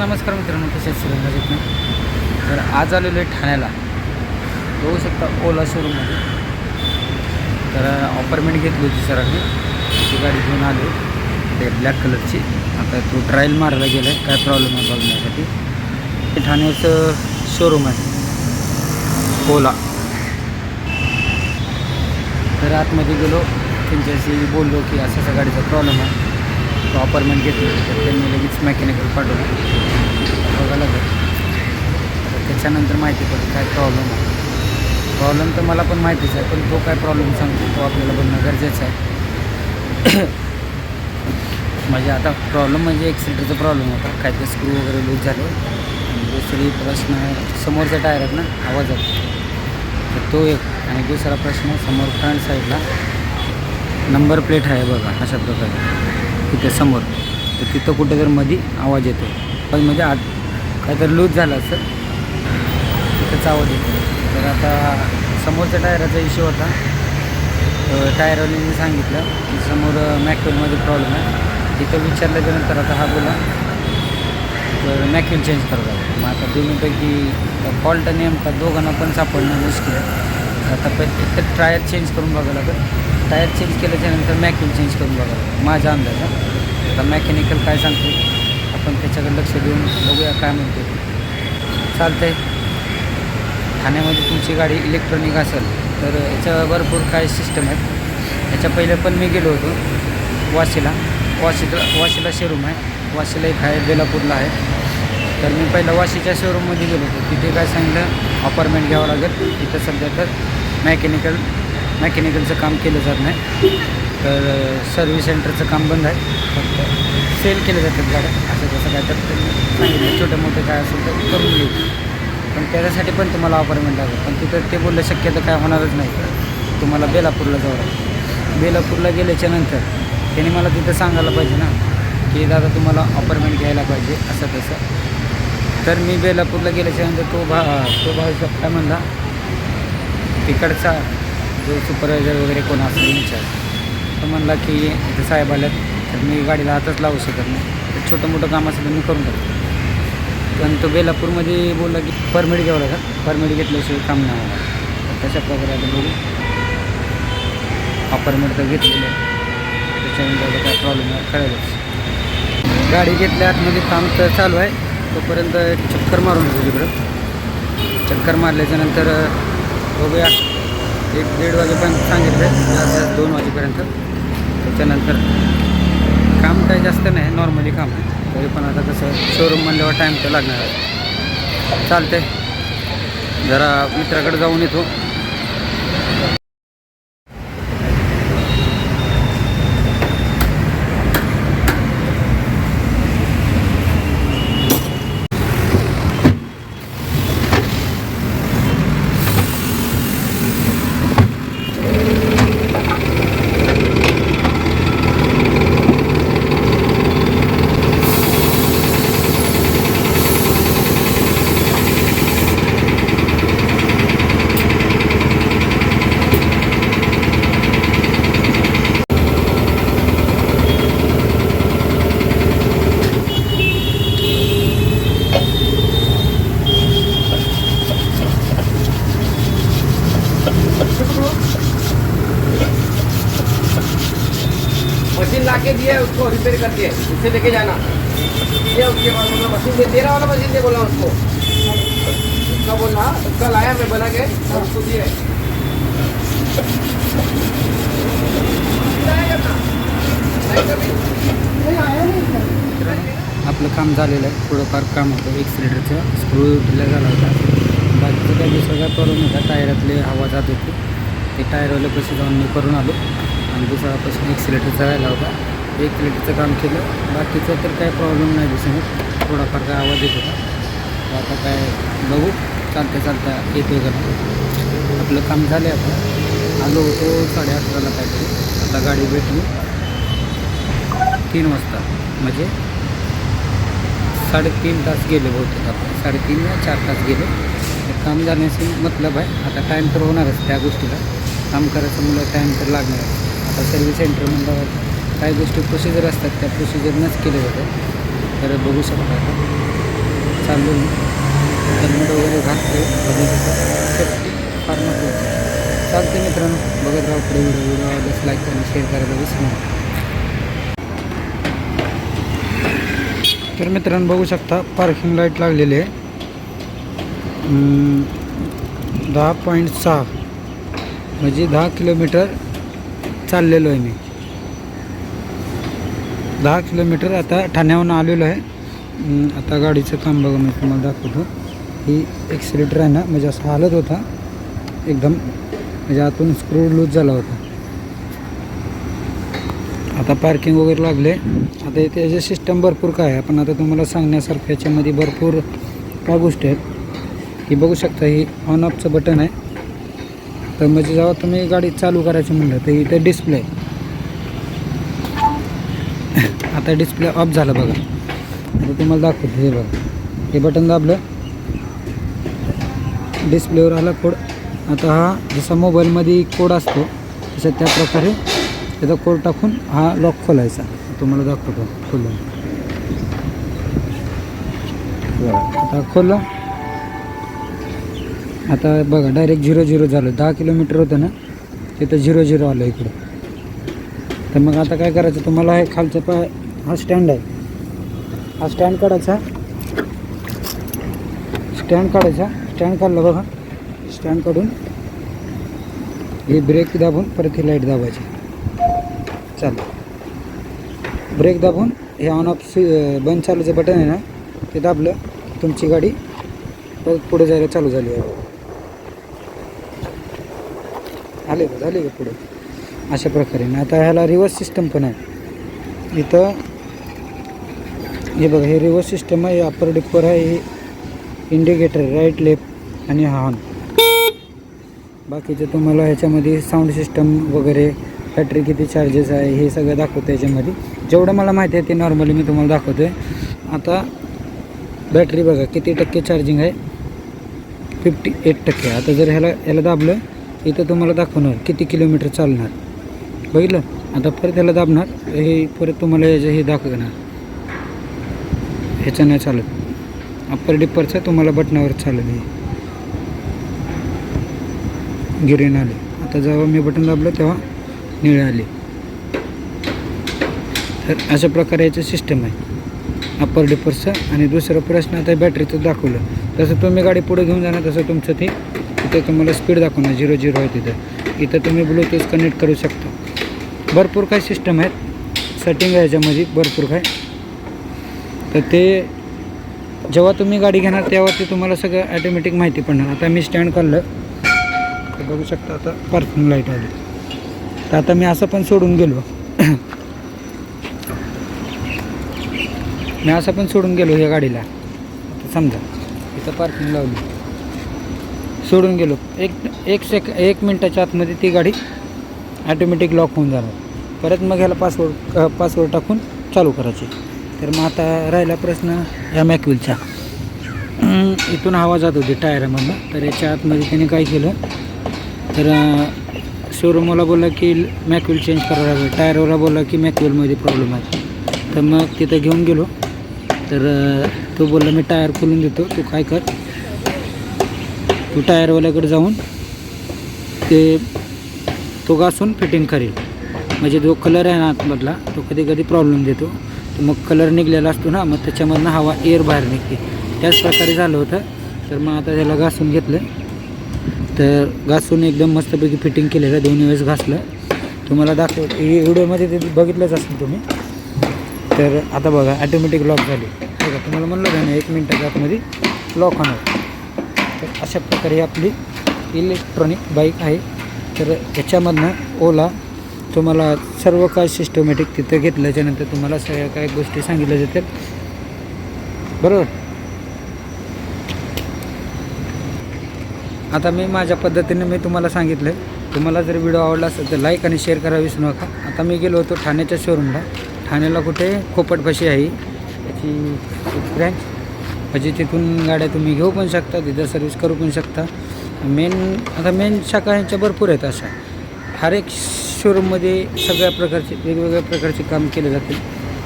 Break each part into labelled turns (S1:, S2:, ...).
S1: नमस्कार मित्रांनो कसे आहेत ना? तर आज आलेलो आहे ठाण्याला. बघू शकता ओला शोरूममध्ये तर अपॉइंटमेंट घेतली होती सरांनी. ती गाडी घेऊन आलो. ते ब्लॅक कलरची आता तो ट्रायल मारायला गेला आहे काय प्रॉब्लेम आहे बघण्यासाठी ते ठाण्याचं शोरूम आहे. ओला. तर आतमध्ये गेलो. त्यांच्याशी बोललो की असं असं गाडीचा प्रॉब्लेम आहे. अपॉइंटमेंट घेतली तर त्यांनी लगेच मेकॅनिकल पाठवलं. बघायला लागलं तर त्याच्यानंतर माहिती पडली काय प्रॉब्लेम आहे. प्रॉब्लेम तर मला पण माहितीच आहे पण तो काय प्रॉब्लेम सांगतो तो आपल्याला बघणं गरजेचं आहे. म्हणजे आता प्रॉब्लेम म्हणजे एक्सिलेटरचा प्रॉब्लेम होता. काय ते स्क्रू वगैरे लूज झाले. आणि दुसरी प्रश्न समोरचा टायर आहेत ना आवाज येतो. तर तो एक. आणि दुसरा प्रश्न समोर फ्रंट साईडला नंबर प्लेट आहे बघा अशा प्रकारे. तिथे समोर. तर तिथं कुठं तर मध्ये आवाज येतो. पण म्हणजे आत काहीतरी लूज झालं असं. तिथंच आवाज येतो. तर आता समोरच्या टायराचा इश्यू होता. टायरवाल्यांनी सांगितलं की समोर मॅक्युलमध्ये प्रॉब्लेम आहे. तिथं विचारल्याच्यानंतर आता हा बोला. तर मॅक्युल चेंज करावं मग आता दोन्हीपैकी फॉल्ट नेमका दोघांना पण सापडणं मुश्किल आहे. आता पण एकतर टायर चेंज करून बघावं लागेल. टायर चेंज केल्याच्यानंतर मॅक्युल चेंज करून बघा. माझ्या माझा अंदाज आता मॅकॅनिकल काय सांगतो? आपण त्याच्याकडे लक्ष देऊन बघूया काय म्हणतो चालतंय. ठाण्यामध्ये तुमची गाडी इलेक्ट्रॉनिक असेल तर याच्या भरपूर काय सिस्टम आहेत. याच्या पहिले पण मी गेलो होतो वाशीला. वाशीला वाशीला शोरूम आहे. वाशीला एक आहे बेलापूरला आहे. तर मी पहिला वाशीच्या शोरूममध्ये गेलो होतो. तिथे काय सांगितलं? अपॉइंटमेंट घ्यावं लागेल. तिथं सध्या तर मॅकॅनिकल मेकॅनिकलचं काम केलं जात नाही. तर सर्व्हिस सेंटरचं काम बंद आहे. फक्त सेल केले जातात गाड्या. असं तसं काय तर सांगितलं. छोटं मोठे काय असेल तर करून घेऊ. पण त्याच्यासाठी पण तुम्हाला अपॉइंटमेंट लागेल. पण तिथं ते बोललं शक्यता काय होणारच नाही. तुम्हाला बेलापूरला जावं लागेल. बेलापूरला गेल्याच्यानंतर त्याने मला तिथं सांगायला पाहिजे ना की दादा तुम्हाला अपॉइंटमेंट घ्यायला पाहिजे. असं तसं. तर मी बेलापूरला गेल्याच्यानंतर तो भा तो भाऊ काय म्हणला तिकडचा जो सुपरवायझर वगैरे कोण असेल इन्चार्ज तो म्हणला की इथं साहेब आल्यात तर मी गाडीला हातच लावू शकत नाही. तर छोटं मोठं काम असेल तर मी करून टाकतो. पण तो बेलापूरमध्ये बोलला की परमिट घ्यावं लागेल. परमिट घेतल्याशिवाय काम नाही होणार. तशा प्रकारे आता बघू. अपॉइंटमेंट तर घेतलेलं आहे. त्याच्यानंतर काय प्रॉब्लेम आहे गाडी घेतल्या आतमध्ये काम तर चालू आहे. तोपर्यंत चक्कर मारून घेऊ तिकडं. चक्कर मारल्याच्यानंतर बघूया एक दीड वाजेपर्यंत सांगितलं. आहे जास्त दोन वाजेपर्यंत. त्याच्यानंतर काम काही जास्त नाही नॉर्मली काम आहे. तरी पण आता कसं शोरूम म्हणल्यावर टाईम तर लागणार आहे चालते जरा मित्राकडे जाऊन येतो.
S2: मशीन ला के दिया उसको रिपेयर करके उससे लेके जाना। ये उसके बाद बोला मशीन दे तेरा वाला मशीन दे बोला उसको। उसका बोला कल लाया मैं बना के और उसको दिया
S1: आपलं काम झालेलं आहे. थोडंफार काम होतं. एक सिलेंडरचं स्क्रू ढिला झाला होता. बाकीचं काही सगळ्या करून प्रॉब्लेम होता टायरातले हवा जात होती. ते टायरवाले पैसे जाऊन मी करून आलो. आणि प्रश्न एक सिलेंडरचा राहिला होता. एक सिलेंडरचं काम केलं. बाकीचं तर काय प्रॉब्लेम नाही दिसत. थोडाफार काय आवाज येत होता. आता काय बघू. चालता चालता येतो का आपलं काम झालं आहे आता. आलो होतो साडे अकराला काहीतरी. आता गाडी भेटली. तीन वाजता. म्हणजे साडेतीन तास गेले बहुतेक आपण साडेतीन या चार तास गेले. तर काम जाण्याशी मतलब आहे. आता टाईम तर होणारच त्या गोष्टीला. काम करायचं मुलं टाईम तर लागणार आता सर्व्हिस सेंटर म्हणल्यावर काही गोष्टी प्रोसिजर असतात त्या प्रोसिजरनंच केल्या जातात. तर बघू शकता आता. चाललो हेल्मेट वगैरे घातले बघू शकतो. सेफ्टी फार महत्त्वाची चालते मित्रांनो. बघत राहा पुढे व्हिडिओ व्हिडिओ आवडल्यास लाईक आणि शेअर करायला विसरू नका तर मित्रांनो बघू शकता पार्किंग लाइट लागलेली आहे. दहा पॉईंट सहा. म्हणजे दहा किलोमीटर चाललेलो आहे मी. दहा किलोमीटर आता ठाण्याहून आलेलो आहे. आता गाडीचं काम बघा मी तुम्हाला दाखवतो. ही एक्सिलेटर आहे ना म्हणजे असं हालत होता. एकदम म्हणजे आतून स्क्रू लूज झाला होता. आता पार्किंग वगैरे लागले. आता इथे याचे सिस्टम भरपूर काय आहे. पण आता तुम्हाला सांगण्यासारखं याच्यामध्ये भरपूर काय गोष्टी आहेत. ही बघू शकता ही ऑन ऑफचं बटन आहे. तर म्हणजे जेव्हा तुम्ही गाडी चालू करायची म्हणलं तर इथे डिस्प्ले आता डिस्प्ले ऑफ झाला बघा. आता तुम्हाला दाखवतो हे बघा. हे बटन दाबलं. डिस्प्लेवर आला कोड आता हा जसा मोबाईलमध्ये कोड असतो तसं त्या प्रकारे त्याचा कोड टाकून हा लॉक खोलायचा. तुम्हाला दाखवतो खोलून. आता खोललं. आता बघा डायरेक्ट झिरो झिरो झालं. दहा किलोमीटर होतं ना तिथं झिरो झिरो आलं इकडं. तर मग आता काय करायचं? तुम्हाला हे खालचं पाय हा स्टँड आहे. हा स्टँड काढायचा. स्टँड काढायचा. स्टँड काढला बघा. स्टँड काढून हे ब्रेक दाबून परत ही लाइट दाबायची. चालेल. ब्रेक दाबून हे ऑन ऑफ सी बंद चालूचं बटन आहे ना ते दाबलं तुमची गाडी परत पुढे जायला चालू झाली आहे. आले का? झाले का पुढे? अशा प्रकारे. आणि आता ह्याला रिव्हर्स सिस्टम पण आहे. इथं हे बघा हे रिव्हर्स सिस्टम आहे अपर डिपर आहे हे इंडिकेटर राईट लेफ्ट आणि हॉर्न बाकीचे तुम्हाला ह्याच्यामध्ये साऊंड सिस्टम वगैरे बॅटरी किती चार्जेस आहे हे सगळं दाखवतं याच्यामध्ये. जेवढं मला माहिती आहे ते नॉर्मली मी तुम्हाला दाखवतो आहे आता बॅटरी बघा किती टक्के चार्जिंग आहे? फिफ्टी एट टक्के. आता जर ह्याला ह्याला दाबलं इथं तुम्हाला दाखवणार किती किलोमीटर चालणार. बघितलं? आता परत ह्याला दाबणार हे परत तुम्हाला याचं हे दाखवणार. ह्याचं नाही चालत. अप्पर डिप्परचं तुम्हाला बटनावर चालत हे. गिरेन आले. आता जेव्हा मी बटन दाबलं तेव्हा निळे आले. तर अशा प्रकारे याचं सिस्टम आहे. अप्पर डिपरचं आणि दुसरा प्रश्न आता बॅटरीचं दाखवलं. तसं तुम्ही गाडी पुढे घेऊन जाणार तसं तुमचं ते तिथे तुम्हाला स्पीड दाखवणार झिरो झिरो आहे तिथं. इथं तुम्ही ब्लूटूथ कनेक्ट करू शकता. भरपूर काही सिस्टम आहेत. सेटिंग आहे याच्यामध्ये भरपूर काय तर ते जेव्हा तुम्ही गाडी घेणार तेव्हा ते तुम्हाला सगळं ॲटोमॅटिक माहिती पडणार. आता मी स्टँड काढलं. तर बघू शकता आता पार्किंग लाइट आली. तर आता मी असं पण सोडून गेलो. मी असं पण सोडून गेलो या गाडीला. आता समजा इथं पार्किंग लावली. सोडून गेलो. एक एक सेक एक मिनटाच्या आतमध्ये ती गाडी ॲटोमॅटिक लॉक होऊन जाणार. परत मग ह्याला पासवर्ड पासवर्ड टाकून चालू करायची. तर मग आता राहिला प्रश्न या मॅक्युलचा इथून हवा जात होती टायरामधनं. तर याच्या आतमध्ये त्याने काय केलं? तर शोरूमवाला बोलला की मॅक्युल चेंज करावं लागेल टायरवाला बोलला की मॅक्युलमध्ये प्रॉब्लेम आहे. तर मग तिथं घेऊन गेलो. तर तो बोलला मी टायर खोलून देतो. तू काय कर. तू टायरवाल्याकडे जाऊन ते तो घासून फिटिंग करेल. म्हणजे जो कलर आहे ना आतमधला तो कधी कधी प्रॉब्लेम देतो. तो मग कलर निघलेला असतो ना मग त्याच्यामधनं हवा एअर बाहेर निघते. त्याच प्रकारे झालं होतं. तर मग आता त्याला घासून घेतलं. तर घासून एकदम मस्तपैकी फिटिंग केलेलं दोन्ही वेळेस घासलं. तुम्हाला दाखव व्हिडिओमध्ये ते बघितलंच असेल तुम्ही. तर आता बघा ॲटोमॅटिक लॉक झाली. बघा तुम्हाला म्हणलं का ना एक मिनटाच्या आतमध्ये लॉक होणार. तर अशा प्रकारे आपली इलेक्ट्रॉनिक बाईक आहे. तर त्याच्यामधनं ओला तुम्हाला सर्व काय सिस्टमॅटिक तिथं घेतल्याच्यानंतर तुम्हाला सगळ्या काही गोष्टी सांगितल्या जातील बरोबर? आता मी माझ्या पद्धतीने मी तुम्हाला सांगितलं. तुम्हाला जर व्हिडिओ आवडला असेल तर लाईक आणि शेअर करा विसरू नका. आता मी गेलो होतो ठाण्याच्या शोरूमला ठाण्याला कुठे? खोपटपाशी आहे. त्याची ब्रँच म्हणजे तिथून गाड्या तुम्ही घेऊ पण शकता तिथं सर्व्हिस करू पण शकता. मेन आता मेन शाखा ह्यांच्या भरपूर आहेत अशा. हर एक शोरूममध्ये सगळ्या प्रकारचे वेगवेगळ्या प्रकारचे काम केले जाते.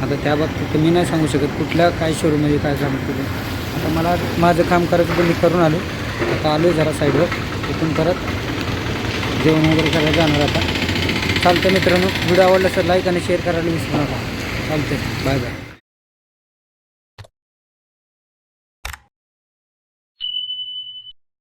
S1: आता त्या बाबतीत मी नाही सांगू शकत कुठल्या काय शोरूममध्ये काय काम केलं. आता मला माझं काम करायचं बंद करून आलो. आता आलो आहे जरा साईडवर तिथून परत जेवण वगैरे करायला जाणार आता. चालतं मित्रांनो. व्हिडिओ आवडला तर लाईक आणि शेअर करायला विसरू नका. चालतं बाय बाय.